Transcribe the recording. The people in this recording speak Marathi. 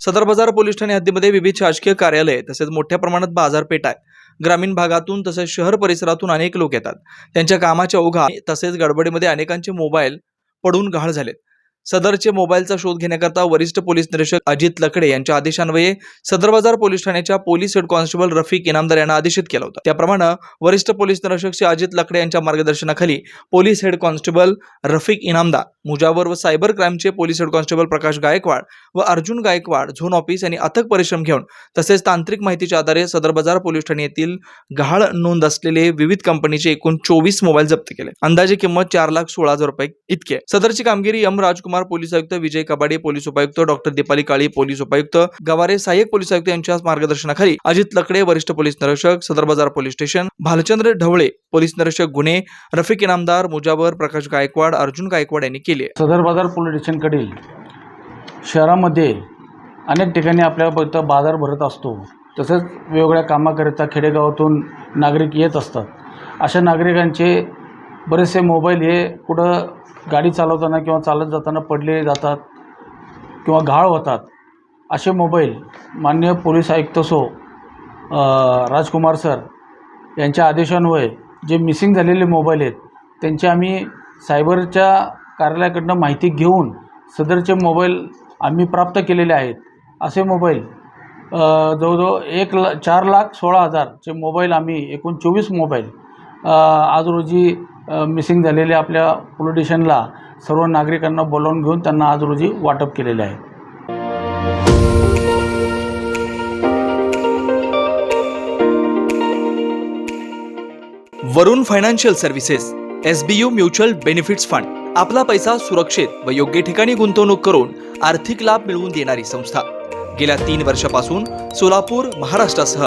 सदर बाजार पोलीस ठाणे हद्दीमध्ये विविध शासकीय कार्यालय तसेच मोठ्या प्रमाणात बाजारपेठ आहे ग्रामीण भागातून तसेच शहर परिसरातून अनेक लोक येतात. त्यांच्या कामाच्या ओघा तसेच गडबडीमध्ये अनेकांचे मोबाईल पडून घाळ झालेत. सदरचे मोबाईलचा शोध घेण्याकरता वरिष्ठ पोलीस निरीक्षक अजित लकडे यांच्या आदेशान्वये सदर बाजार पोलीस ठाण्याच्या police head constable Rafiq Inamdar यांना आदेशित केलं होतं. त्याप्रमाणे वरिष्ठ पोलीस निरीक्षक श्री अजित लकडे यांच्या मार्गदर्शनाखाली police head constable Rafiq Inamdar Mujawar व सायबर क्राईमचे police head constable Prakash Gaikwad व अर्जुन गायकवाड झोन ऑफिस यांनी अथक परिश्रम घेऊन तसेच तांत्रिक माहितीच्या आधारे सदर बाजार पोलीस ठाणे येथील गहाळ नोंद असलेले विविध कंपनीचे एकूण चोवीस मोबाईल जप्त केले. अंदाजे किंमत चार लाख सोळा हजार रुपये इतके सदरची कामगिरी एम राजकुमार पोलीस आयुक्त विजय कबाडे पोलीस उपायुक्त डॉक्टर दीपाली काळी पोलीस उपायुक्त गवारे सहाय्यक पोलीस आयुक्त यांच्या मार्गदर्शनाखाली अजित लकडे वरिष्ठ पोलीस निरीक्षक Sadar Bazar police station Bhalchandra Dhawale police निरीक्षक गुन्हे रफिक इनामदार मुजावर प्रकाश गायकवाड अर्जुन गायकवाड यांनी केले. सदर बाजार पोलीस स्टेशनकडील शहरामध्ये अनेक ठिकाणी आपल्या बाजार भरत असतो. तसंच वेगवेगळ्या कामाकरिता खेडेगावातून नागरिक येत असतात. अशा नागरिकांचे बरेचसे मोबाईल हे कुठं गाडी चालवताना किंवा चालत जाताना पडले जातात किंवा घाळ होतात. असे मोबाईल मान्य पोलीस आयुक्त सो राजकुमार सर यांच्या आदेशान्वये जे मिसिंग झालेले मोबाईल आहेत त्यांची आम्ही सायबरच्या कार्यालयाकडनं माहिती घेऊन सदरचे मोबाईल आम्ही प्राप्त केलेले आहेत. असे मोबाईल जवळजवळ एक ला चार लाख सोळा हजारचे मोबाईल आम्ही एकूण चोवीस मोबाईल आज रोजी मिसिंग झालेल्या आपल्या पोलीस स्टेशनला सर्व नागरिकांना बोलावून घेऊन त्यांना आज रोजी वाटप केलेले आहे. Varun financial services S B U mutual benefits fund आपला पैसा सुरक्षित व योग्य ठिकाणी गुंतवणूक करून आर्थिक लाभ मिळवून देणारी संस्था. गेल्या तीन वर्षापासून सोलापूर महाराष्ट्रासह